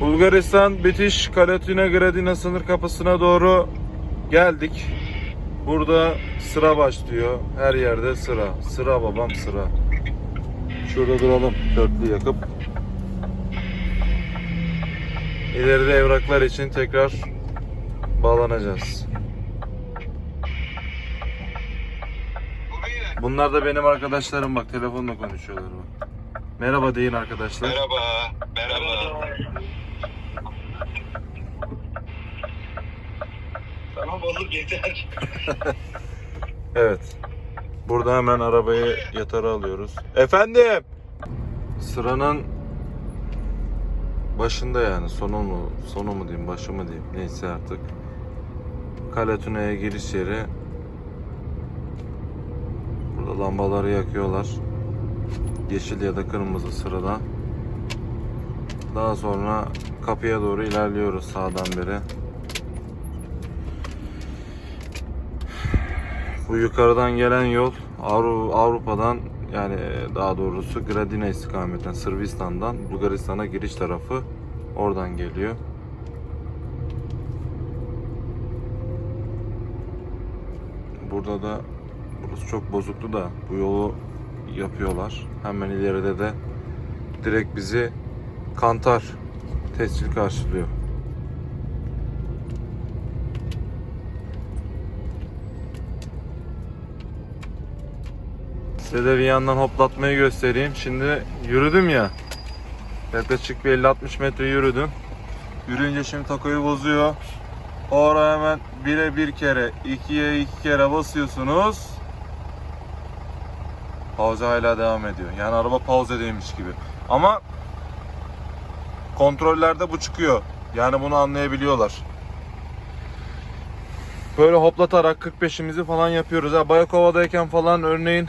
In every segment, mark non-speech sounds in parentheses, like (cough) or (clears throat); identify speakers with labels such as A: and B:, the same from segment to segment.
A: Bulgaristan bitiş Kalatina Gradina sınır kapısına doğru geldik. Burada sıra başlıyor. Her yerde sıra. Sıra babam sıra. Şurada duralım. Dörtlü yakıp. İleride evraklar için tekrar bağlanacağız. Bunlar da benim arkadaşlarım bak telefonla konuşuyorlar bak. Merhaba deyin arkadaşlar.
B: Merhaba. Merhaba. Tamam olur yeter. (laughs)
A: Evet. Burada hemen arabayı yatara alıyoruz. Efendim. Sıranın başında yani sonu mu sonu mu diyeyim başı mı diyeyim neyse artık. Kaletuna'ya giriş yeri. Burada lambaları yakıyorlar. Yeşil ya da kırmızı sırada. Daha sonra kapıya doğru ilerliyoruz sağdan beri. Bu yukarıdan gelen yol Avru- Avrupa'dan yani daha doğrusu Gradina istikametinden Sırbistan'dan Bulgaristan'a giriş tarafı oradan geliyor. Burada da burası çok bozuktu da bu yolu yapıyorlar. Hemen ileride de direkt bizi Kantar tescil karşılıyor. Size de bir yandan hoplatmayı göstereyim. Şimdi yürüdüm ya. Yaklaşık bir 50-60 metre yürüdüm. Yürüyünce şimdi takoyu bozuyor. Oraya hemen bire bir kere, ikiye iki kere basıyorsunuz. Pauze hala devam ediyor. Yani araba pauzedeymiş gibi. Ama kontrollerde bu çıkıyor. Yani bunu anlayabiliyorlar. Böyle hoplatarak 45'imizi falan yapıyoruz. Ha, Bayakova'dayken falan örneğin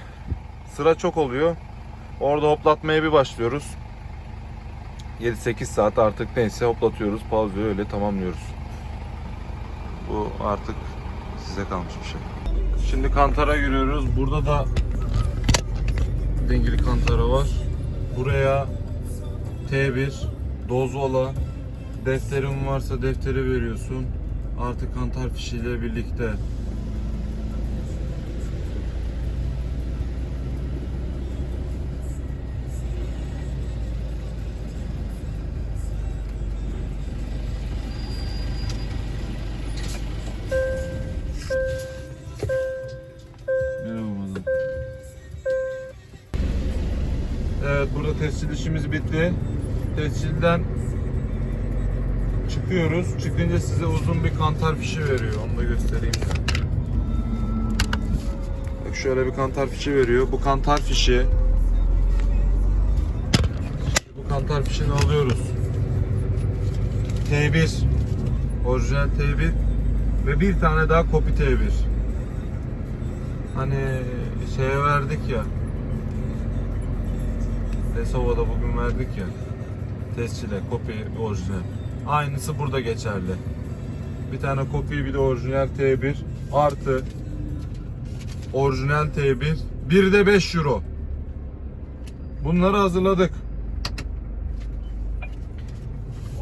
A: sıra çok oluyor. Orada hoplatmaya bir başlıyoruz. 7-8 saat artık neyse hoplatıyoruz. Pauzeyi öyle tamamlıyoruz. Bu artık size kalmış bir şey. Şimdi kantara giriyoruz. Burada da dengeli kantara var. Buraya T1, dozvola, defterin varsa defteri veriyorsun. Artık kantar fişiyle birlikte Evet burada tescil işimiz bitti. Tescilden çıkıyoruz. Çıkınca size uzun bir kantar fişi veriyor. Onu da göstereyim de. Bak şöyle bir kantar fişi veriyor. Bu kantar fişi bu kantar fişini alıyoruz. T1 orijinal T1 ve bir tane daha kopi T1 hani şeye verdik ya Desova'da bugün verdik ya. Tescile kopi orijinal. Aynısı burada geçerli. Bir tane kopi bir de orijinal T1 artı orijinal T1 bir. De 5 euro. Bunları hazırladık.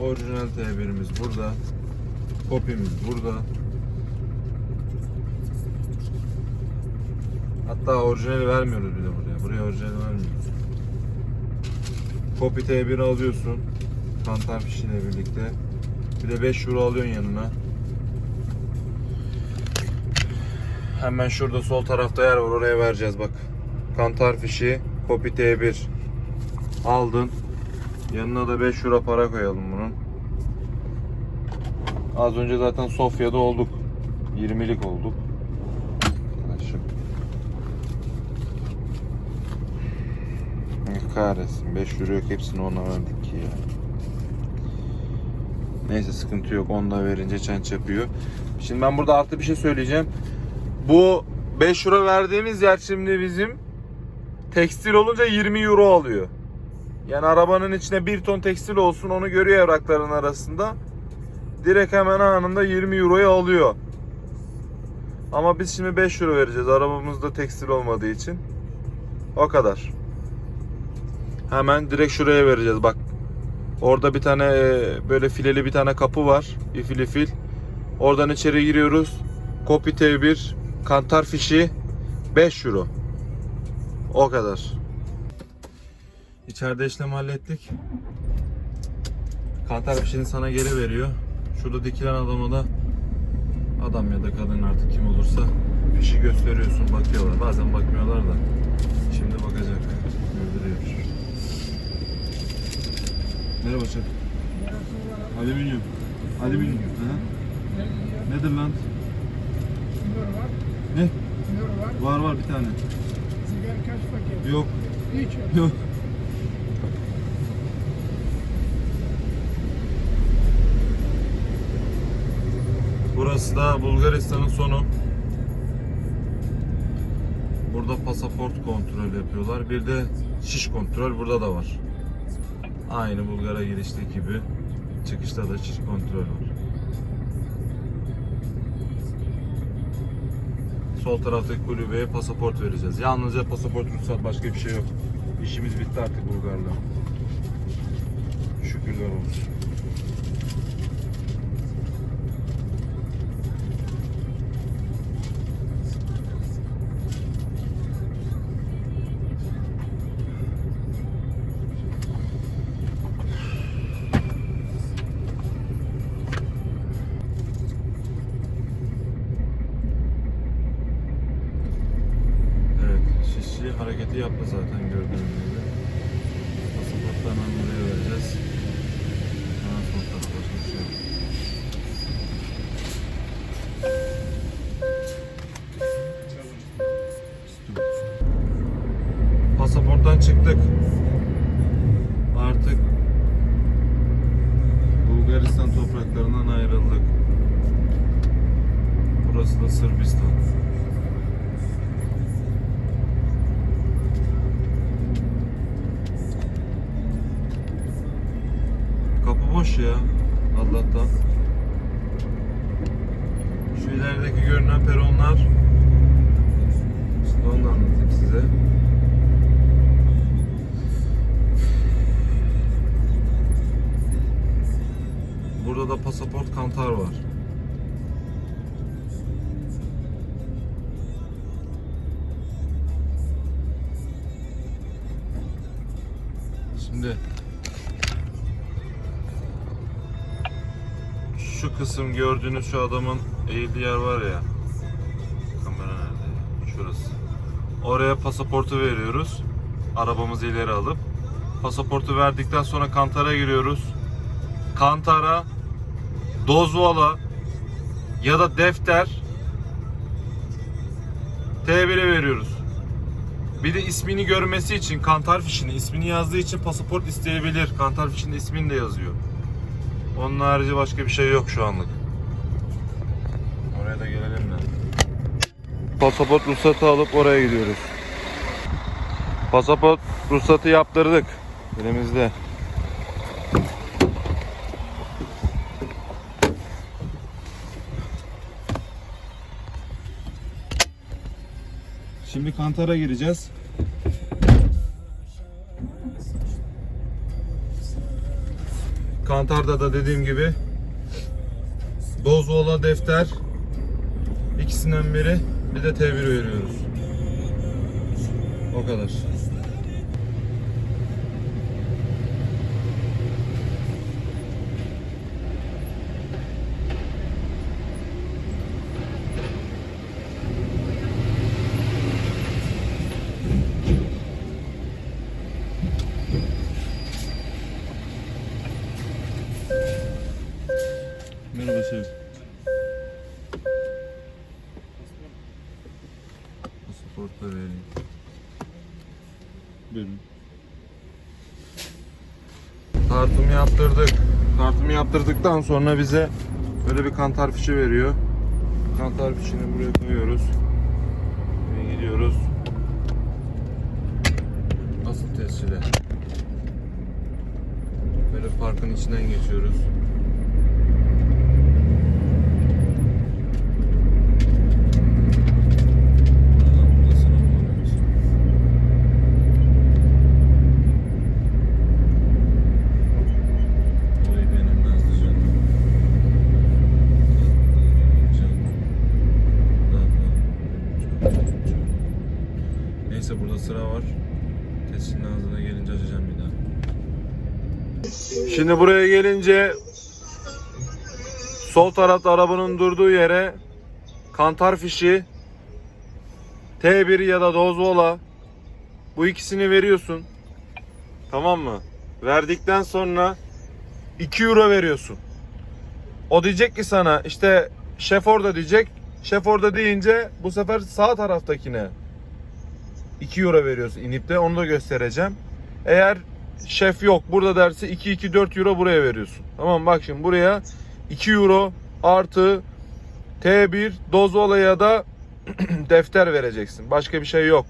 A: Orijinal T1'imiz burada. Kopimiz burada. Hatta orijinali vermiyoruz bile buraya. Buraya orijinali vermiyoruz. Copy T1 alıyorsun. Kantar fişiyle birlikte. Bir de 5 euro alıyorsun yanına. Hemen şurada sol tarafta yer var. Oraya vereceğiz bak. Kantar fişi, Copy T1 aldın. Yanına da 5 euro para koyalım bunun. Az önce zaten Sofya'da olduk. 20'lik olduk. Kahretsin. 5 euro yok hepsini ona verdik ki ya. Neyse sıkıntı yok. Onu da verince çenç yapıyor. Şimdi ben burada artı bir şey söyleyeceğim. Bu 5 euro verdiğimiz yer şimdi bizim tekstil olunca 20 euro alıyor. Yani arabanın içine 1 ton tekstil olsun onu görüyor evrakların arasında. Direkt hemen anında 20 euroyu alıyor. Ama biz şimdi 5 euro vereceğiz arabamızda tekstil olmadığı için. O kadar. Hemen direkt şuraya vereceğiz bak. Orada bir tane e, böyle fileli bir tane kapı var. İfili fil. Oradan içeri giriyoruz. Kopi T1, kantar fişi 5 euro. O kadar. İçeride işlem hallettik. Kantar fişini sana geri veriyor. Şurada dikilen adama da adam ya da kadın artık kim olursa fişi gösteriyorsun bakıyorlar. Bazen bakmıyorlar da. Şimdi bakacak. Merhaba şef. Alüminyum. Alüminyum. Hı. Nedir lan?
C: Sinyor var,
A: Ne?
C: sinyor var.
A: Var var bir tane.
C: Sigara kaç paket?
A: Yok.
C: Hiç.
A: Yok. Burası da Bulgaristan'ın sonu. Burada pasaport kontrol yapıyorlar. Bir de şiş kontrol burada da var. Aynı Bulgar'a girişteki gibi çıkışta da şiş kontrol var. Sol taraftaki kulübeye pasaport vereceğiz. Yalnızca pasaport ruhsat başka bir şey yok. İşimiz bitti artık Bulgar'la. Şükürler olsun. Yaptı zaten gördüğünüz gibi. Boş. Allah'tan. Şu ilerideki görünen peronlar. Şimdi onu anlatayım size. Burada da pasaport kantar var. Şimdi şu kısım gördüğünüz şu adamın eğildiği yer var ya. Kamera nerede? Şurası. Oraya pasaportu veriyoruz. Arabamızı ileri alıp pasaportu verdikten sonra kantara giriyoruz. Kantara dozvala ya da defter T1'e veriyoruz. Bir de ismini görmesi için kantar fişini ismini yazdığı için pasaport isteyebilir. Kantar fişinde ismini de yazıyor. Onun harici başka bir şey yok şu anlık. Oraya da gelelim mi? Pasaport ruhsatı alıp oraya gidiyoruz. Pasaport ruhsatı yaptırdık. Elimizde. Şimdi kantara gireceğiz. Kantarda da dediğim gibi Dozvola defter ikisinden biri bir de T1 veriyoruz. O kadar. Kartımı yaptırdık. Kartımı yaptırdıktan sonra bize böyle bir kantar fişi veriyor. Kantar fişini buraya koyuyoruz. Ve gidiyoruz. Asıl tescile. Böyle parkın içinden geçiyoruz. Şimdi buraya gelince sol tarafta arabanın durduğu yere kantar fişi T1 ya da dozvola bu ikisini veriyorsun. Tamam mı? Verdikten sonra 2 euro veriyorsun. O diyecek ki sana işte şef orada diyecek. Şef orada deyince bu sefer sağ taraftakine 2 euro veriyorsun inip de onu da göstereceğim. Eğer şef yok burada derse 2 2 4 euro buraya veriyorsun. Tamam bak şimdi buraya 2 euro artı T1 dozola ya da (clears throat) defter vereceksin. Başka bir şey yok.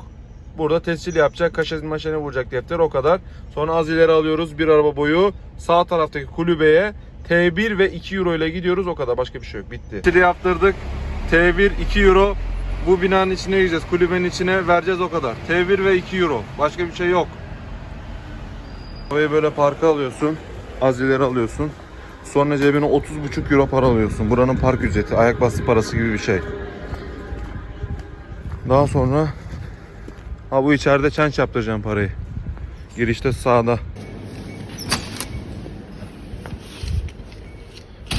A: Burada tescil yapacak, kaşe maşene vuracak defter o kadar. Sonra az ileri alıyoruz bir araba boyu. Sağ taraftaki kulübeye T1 ve 2 euro ile gidiyoruz o kadar. Başka bir şey yok. Bitti. Tescili yaptırdık. T1 2 euro. Bu binanın içine gireceğiz. Kulübenin içine vereceğiz o kadar. T1 ve 2 euro. Başka bir şey yok. Arabayı böyle parka alıyorsun. Az ileri alıyorsun. Sonra cebine 30,5 euro para alıyorsun. Buranın park ücreti, ayak bastı parası gibi bir şey. Daha sonra ha bu içeride çenç yaptıracağım parayı. Girişte sağda.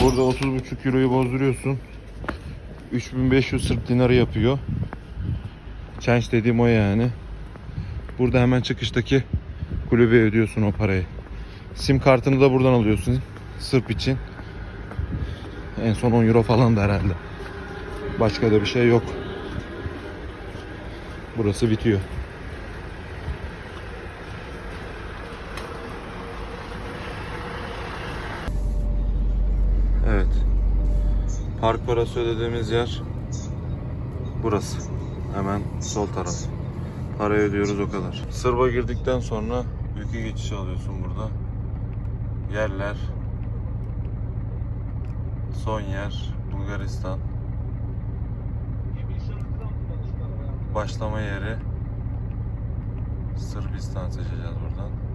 A: Burada 30,5 euroyu bozduruyorsun. 3500 Sırp dinarı yapıyor. Çenç dediğim o yani. Burada hemen çıkıştaki kulübe ödüyorsun o parayı. Sim kartını da buradan alıyorsun. Sırp için. En son 10 euro falan da herhalde. Başka da bir şey yok. Burası bitiyor. Evet. Park parası ödediğimiz yer burası. Hemen sol taraf. Parayı ödüyoruz o kadar. Sırba girdikten sonra ülke geçişi alıyorsun burada. Yerler. Son yer Bulgaristan. Başlama yeri Sırbistan seçeceğiz buradan.